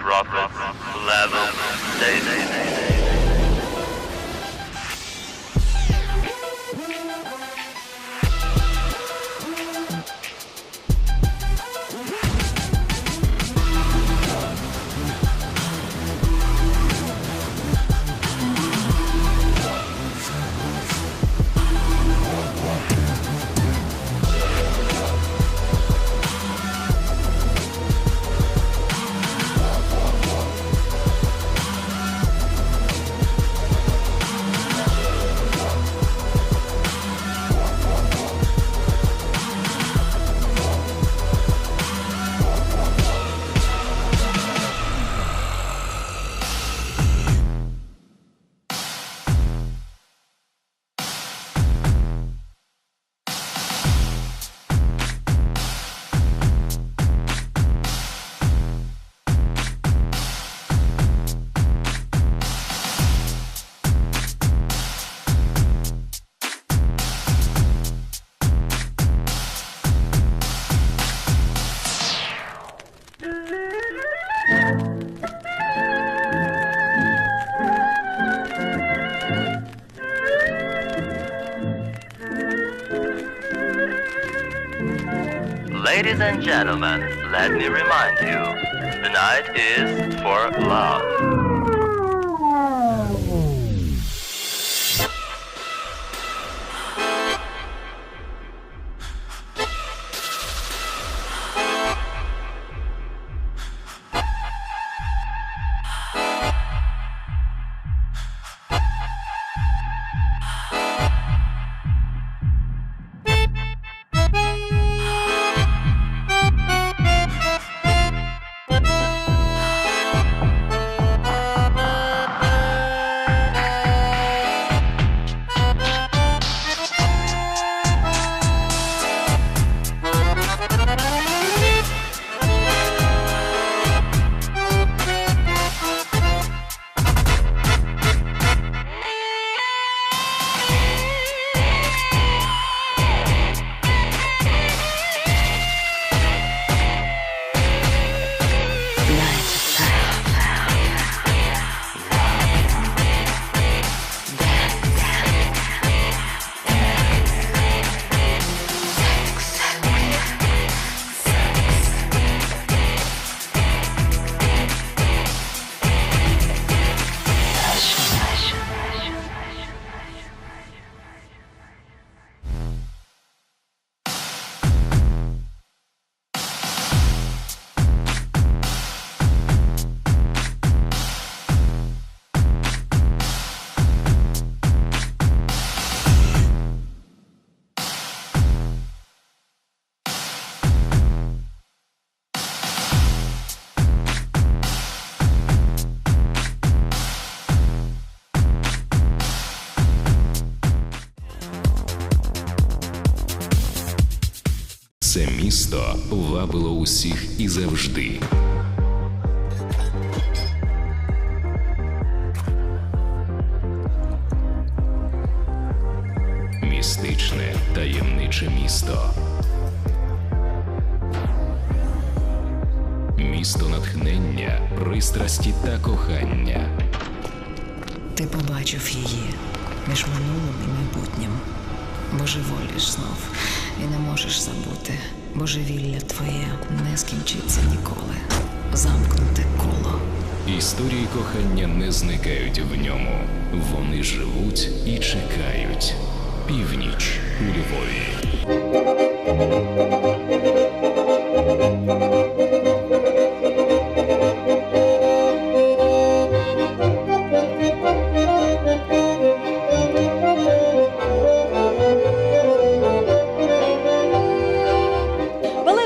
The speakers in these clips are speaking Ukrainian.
brothers, and gentlemen, let me remind you, the night is for love. Місто вабило усіх і завжди. Містичне таємниче місто. Місто натхнення, пристрасті та кохання. Ти побачив її між минулим і майбутнім. Божеволіш знов і не можеш забути. Божевілля твоє не скінчиться ніколи. Замкнуте коло. Історії кохання не зникають в ньому. Вони живуть і чекають. Північ у Львові.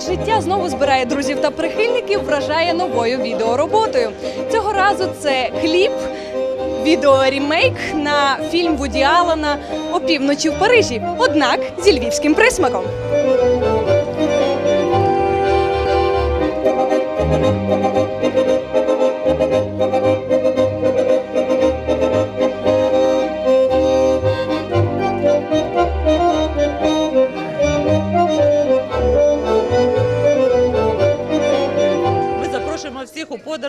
Балет життя знову збирає друзів та прихильників, вражає новою відеороботою. Цього разу це кліп, відеорімейк на фільм Вуді Алана «Опівночі в Парижі, однак зі львівським присмаком.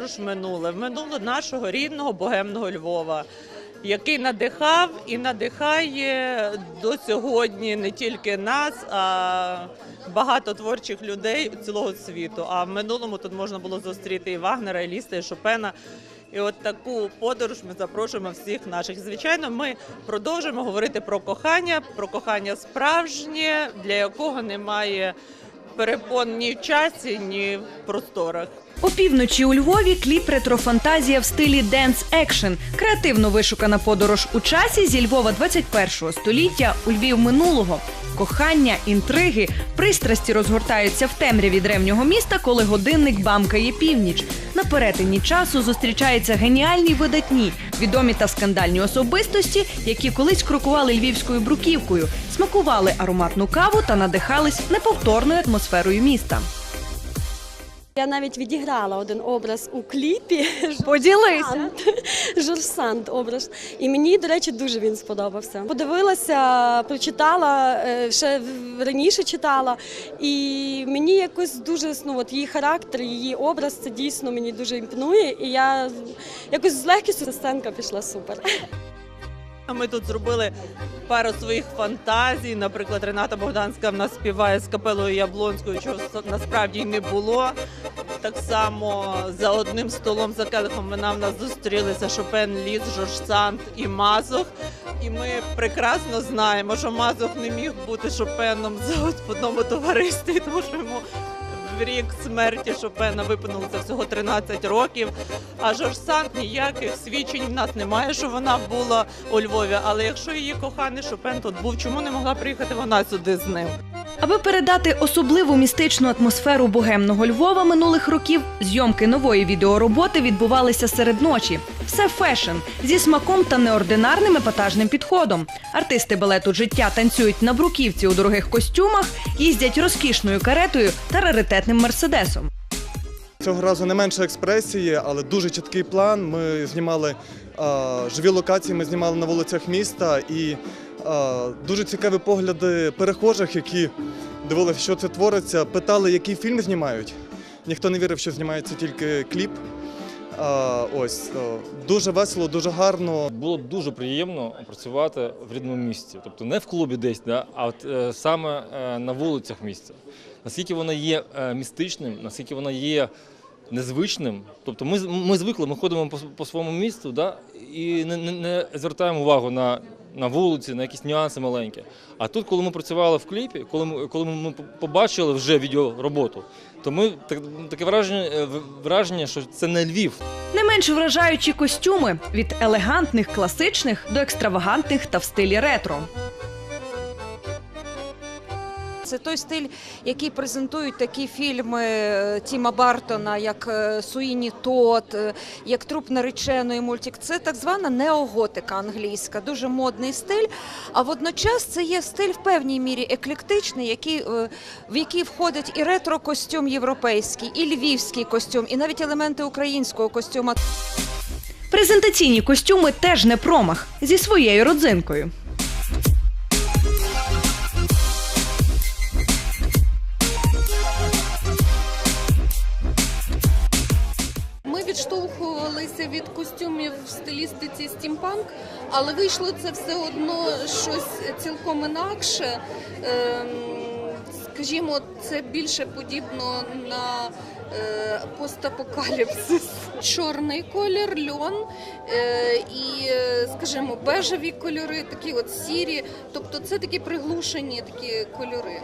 Подорож в минуле, в минуле нашого рідного богемного Львова, який надихав і надихає до сьогодні не тільки нас, а багато творчих людей цілого світу. А в минулому тут можна було зустріти і Вагнера, і Ліста, і Шопена. І от таку подорож ми запрошуємо всіх наших. Звичайно, ми продовжуємо говорити про кохання, про кохання справжнє, для якого немає перепон ні в часі, ні в просторах. Опівночі у Львові кліп ретрофантазія в стилі Dance Action. Креативно вишукана подорож у часі зі Львова 21-го століття у Львів минулого. Кохання, інтриги, пристрасті розгортаються в темряві древнього міста, коли годинник бамкає північ. На перетині часу зустрічаються геніальні видатні, відомі та скандальні особистості, які колись крокували львівською бруківкою, смакували ароматну каву та надихались неповторною атмосферою міста. Я навіть відіграла один образ у кліпі. Поділися. Жорж Санд образ. І мені, до речі, дуже він сподобався. Подивилася, прочитала, е, ще раніше читала, і мені якось дуже ну, от її характер, її образ це дійсно мені дуже імпонує. І я якось з легкістю сценка пішла супер. Ми тут зробили пару своїх фантазій. Наприклад, Рената Богданська в нас співає з капелою Яблонською, чого насправді й не було. Так само за одним столом за келихом вона в нас зустрілися Шопен, Ліс, Жорж Санд і Мазох. І ми прекрасно знаємо, що Мазох не міг бути Шопеном за одному товаристві, тому що йому рік смерті Шопена виповнилося всього 13 років. А Жорж Санд ніяких свідчень в нас немає, що вона була у Львові. Але якщо її коханий Шопен тут був, чому не могла приїхати вона сюди з ним? Аби передати особливу містичну атмосферу богемного Львова минулих років, зйомки нової відеороботи відбувалися серед ночі. Все фешн зі смаком та неординарним епатажним підходом. Артисти балету життя танцюють на бруківці у дорогих костюмах, їздять розкішною каретою та раритетним мерседесом. Цього разу не менше експресії, але дуже чіткий план. Ми знімали а, живі локації, ми знімали на вулицях міста і а, дуже цікаві погляди перехожих, які дивилися, що це твориться, питали, який фільм знімають. Ніхто не вірив, що знімається тільки кліп. Ось дуже весело, дуже гарно. Було дуже приємно працювати в рідному місті, тобто не в клубі десь, да, а от е, саме е, на вулицях міста. Наскільки воно є е, містичним, наскільки воно є незвичним. Тобто ми, ми звикли, ми ходимо по, по своєму місту да, і не, не, не звертаємо увагу на, на вулиці, на якісь нюанси маленькі. А тут, коли ми працювали в кліпі, коли ми, коли ми побачили вже відеороботу, то ми так, таке враження, е, враження, що це не Львів, Не менш вражаючі костюми від елегантних класичних до екстравагантних та в стилі ретро. Це той стиль, який презентують такі фільми е, Тіма Бартона, як е, Суїні Тот, е, як труп нареченої мультик. Це так звана неоготика англійська, дуже модний стиль. А водночас це є стиль в певній мірі еклектичний, який, в який входить і ретро-костюм європейський, і львівський костюм, і навіть елементи українського костюма. Презентаційні костюми теж не промах зі своєю родзинкою. Стилістиці стімпанк, але вийшло це все одно щось цілком інакше. Ем, Скажімо, це більше подібно на е, постапокаліпсис. Чорний колір, льон е, і, е, скажімо, бежеві кольори, такі от сірі. Тобто це такі приглушені такі кольори.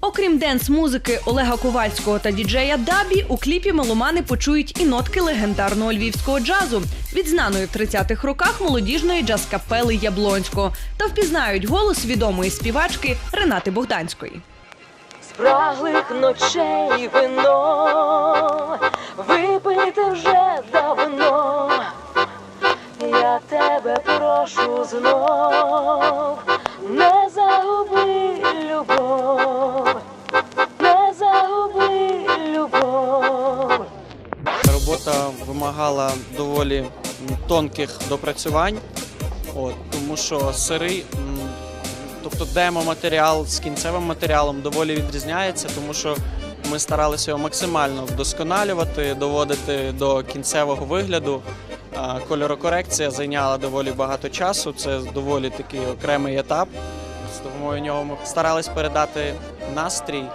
Окрім денс-музики Олега Ковальського та діджея Дабі, у кліпі меломани почують і нотки легендарного львівського джазу, відзнаної в 30-х роках молодіжної джаз-капели Яблонського, та впізнають голос відомої співачки Ренати Богданської. спраглих ночей вино, випийте вже давно, я тебе прошу знов, не загуби любов, не загуби любов. Робота вимагала доволі тонких допрацювань, от, тому що сирий, тобто демо-матеріал з кінцевим матеріалом доволі відрізняється, тому що Ми старалися його максимально вдосконалювати, доводити до кінцевого вигляду. Кольорокорекція зайняла доволі багато часу. Це доволі такий окремий етап. Тому в нього ми старались передати настрій, е,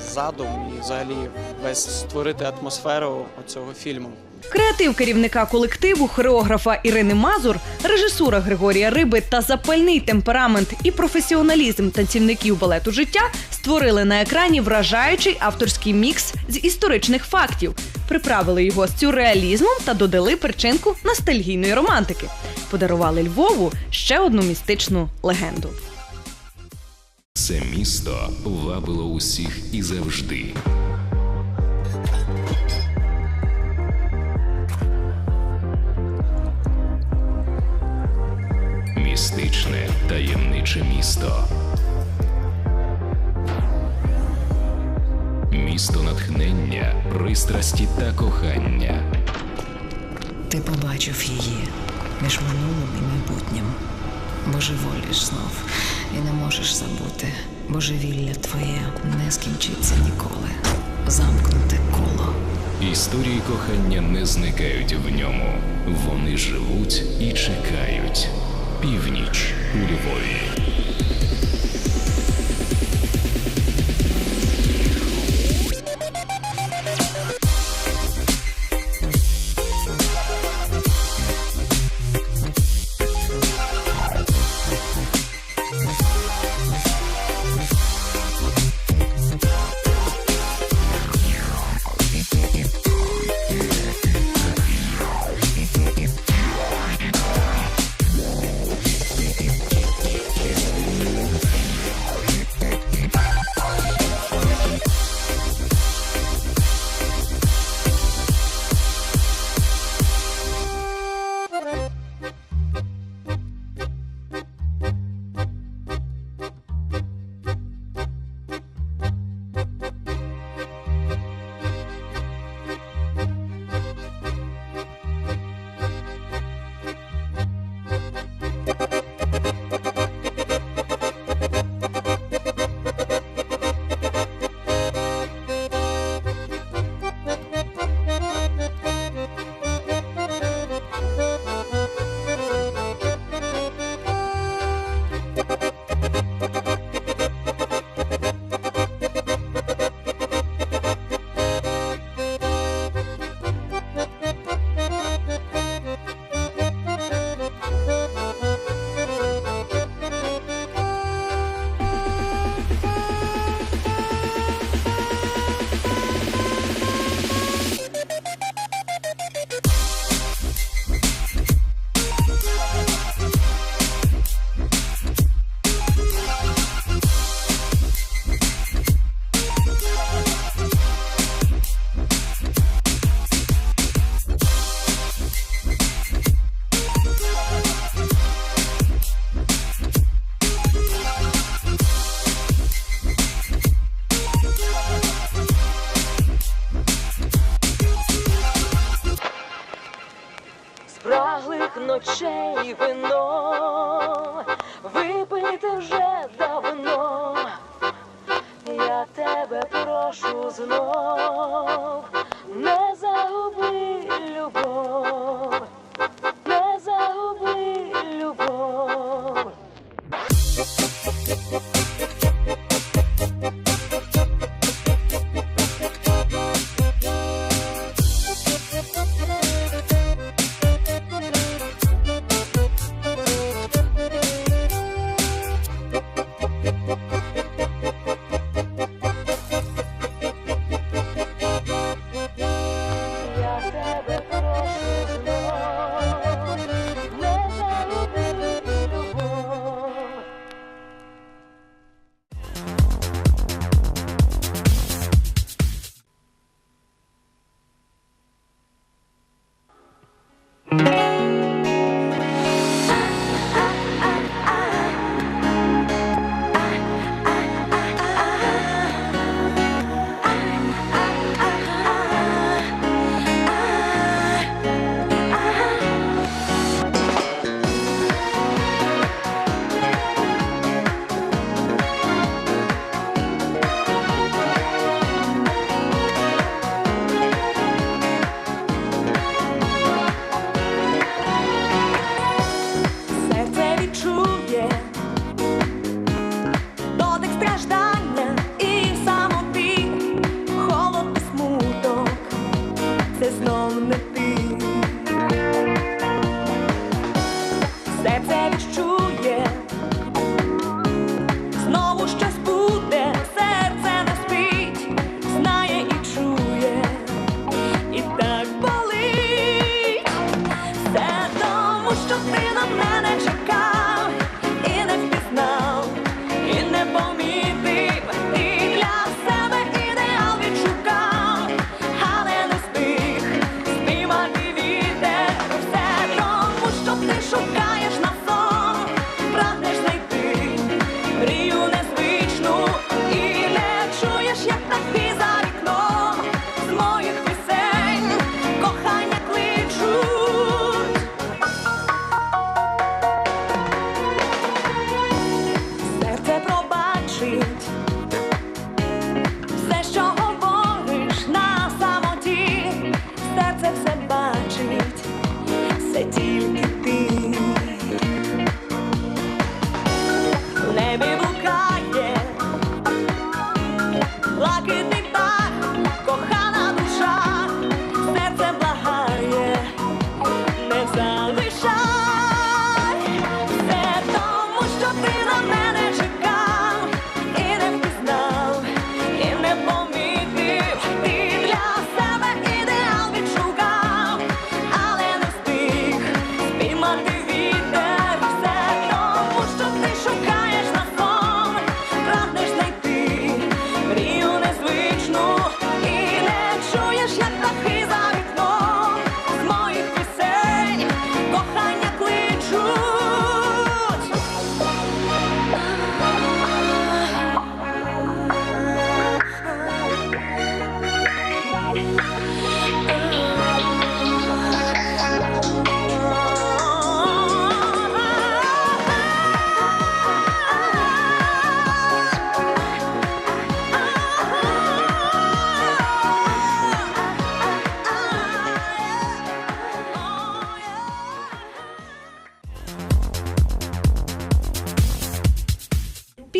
задум і взагалі весь створити атмосферу цього фільму. Креатив керівника колективу, хореографа Ірини Мазур, режисура Григорія Риби та запальний темперамент і професіоналізм танцівників балету життя створили на екрані вражаючий авторський мікс з історичних фактів, приправили його з сюрреалізмом та додали причинку ностальгійної романтики. Подарували Львову ще одну містичну легенду. Це місто вабило усіх і завжди. Містичне таємниче місто. Місто натхнення, пристрасті та кохання. Ти побачив її між минулим і майбутнім. Божеволіш знов і не можеш забути. Божевілля твоє не скінчиться ніколи. Замкнуте коло. Історії кохання не зникають в ньому. Вони живуть і чекають. Північ у Львові. Ночей вино, випити вже давно. Я тебе прошу знов, не загуби любов, не загуби любов.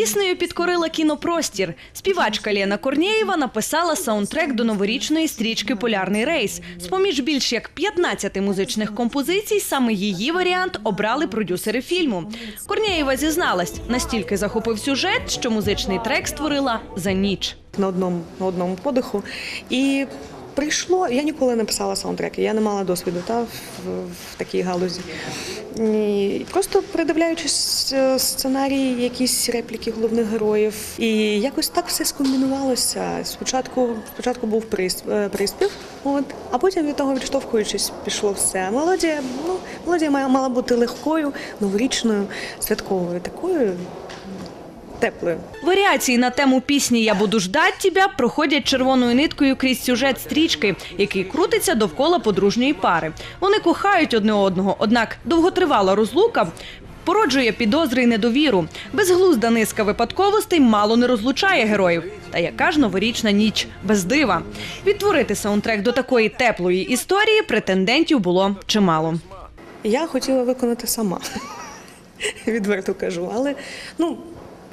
Піснею підкорила кінопростір. Співачка Лена Корнєєва написала саундтрек до новорічної стрічки Полярний рейс. З поміж більш як 15 музичних композицій саме її варіант обрали продюсери фільму. Корнєєва зізналась, настільки захопив сюжет, що музичний трек створила за ніч. на одному, одному подиху. Прийшло, я ніколи не писала саундтреки, я не мала досвіду та, в, в такій галузі. І просто передивляючись е, сценарії, якісь репліки головних героїв. І якось так все скомбінувалося. Спочатку, спочатку був е, приспів, от, а потім від того відштовхуючись, пішло все. Мелодія, ну, мелодія мала бути легкою, новорічною, святковою, такою теплою. Варіації на тему пісні Я буду ждать тебя проходять червоною ниткою крізь сюжет стрічки, який крутиться довкола подружньої пари. Вони кохають одне одного, однак довготривала розлука. Породжує підозри й недовіру. Безглузда низка випадковостей мало не розлучає героїв. Та яка ж новорічна ніч без дива. Відтворити саундтрек до такої теплої історії претендентів було чимало. Я хотіла виконати сама, відверто кажу. Але ну,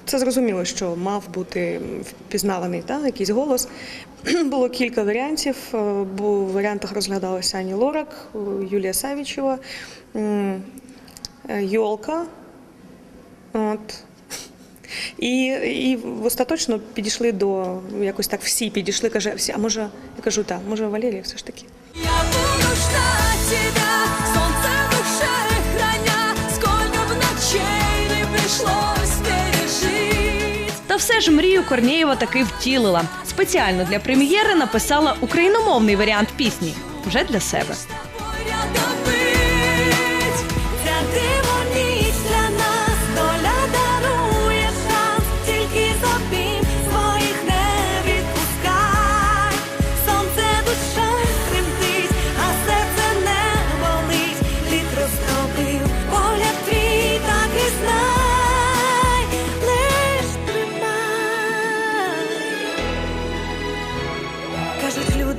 це зрозуміло, що мав бути впізнаваний та, якийсь голос. Було кілька варіантів. Е, Бо в варіантах розглядалася Ані Лорак, е, Юлія Савічева, е, Йолка. От. І, і остаточно підійшли до якось так всі підійшли, каже, всі, а може, я кажу, так, може Валерія все ж таки. Я буду ждать тебя, все ж мрію Корнєєва таки втілила. Спеціально для прем'єри написала україномовний варіант пісні вже для себе.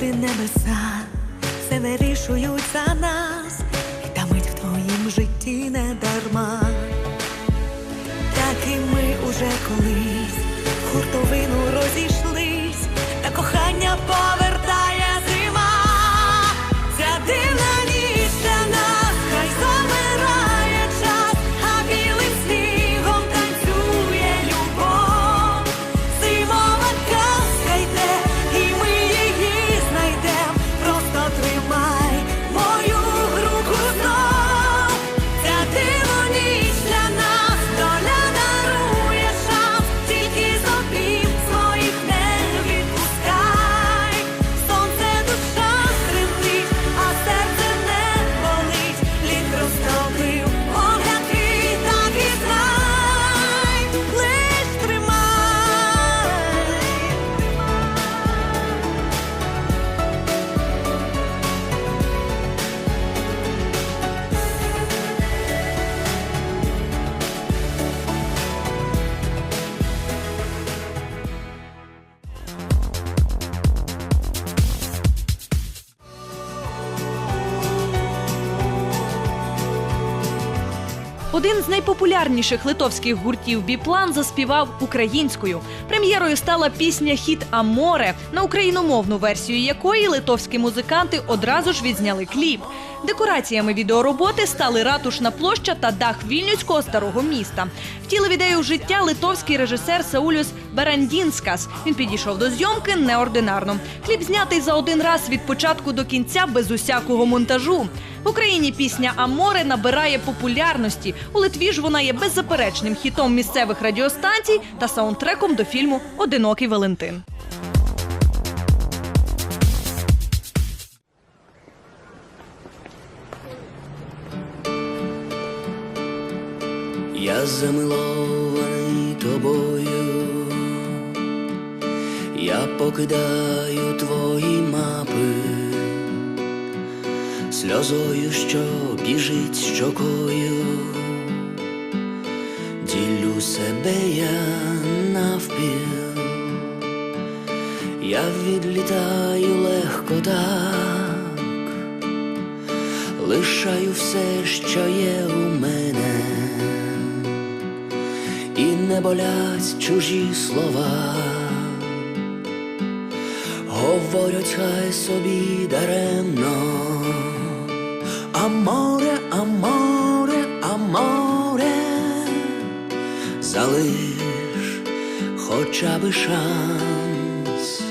Люди небеса, все вирішують за нас, і та мить в твоїм житті не дарма. Так і ми уже колись в хуртовину розійшлись, та кохання повертає найпопулярніших литовських гуртів Біплан заспівав українською. Прем'єрою стала пісня Хіт Аморе, на україномовну версію якої литовські музиканти одразу ж відзняли кліп. Декораціями відеороботи стали ратушна площа та дах вільнюського старого міста. Втілив ідею життя литовський режисер Саулюс Барандінскас. Він підійшов до зйомки неординарно. Кліп знятий за один раз від початку до кінця без усякого монтажу. В Україні пісня Аморе набирає популярності. У Литві ж вона є беззаперечним хітом місцевих радіостанцій та саундтреком до фільму Одинокий Валентин. Замилований тобою, я покидаю твої мапи, сльозою, що біжить щокою, ділю себе я навпіл, я відлітаю легко так, лишаю все, що є у мене не болять чужі слова, говорять хай собі даремно, Аморе, аморе, аморе, залиш хоча би шанс,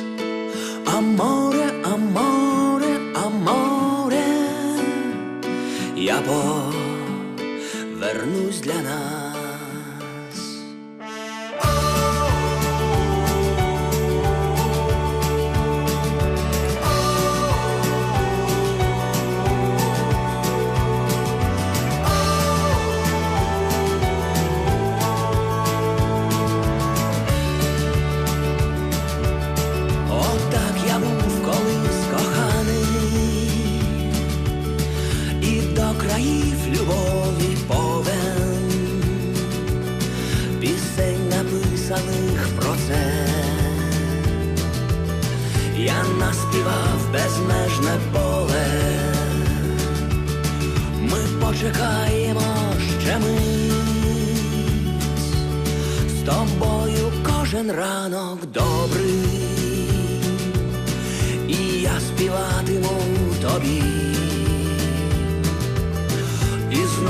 Аморе, аморе, аморе, я повернусь для нас.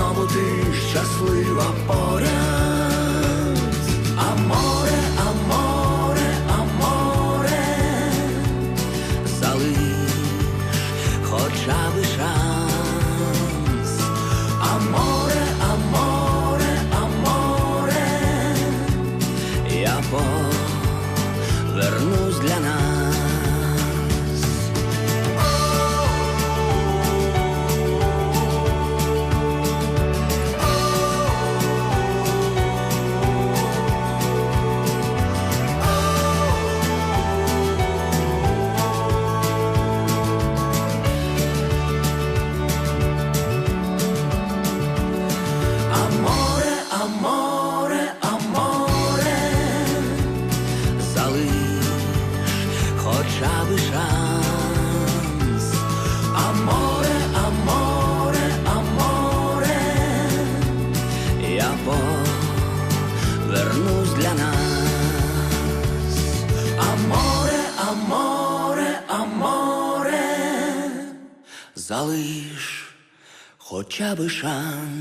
Знову ти щаслива поряд. Залиш хоча би шанс.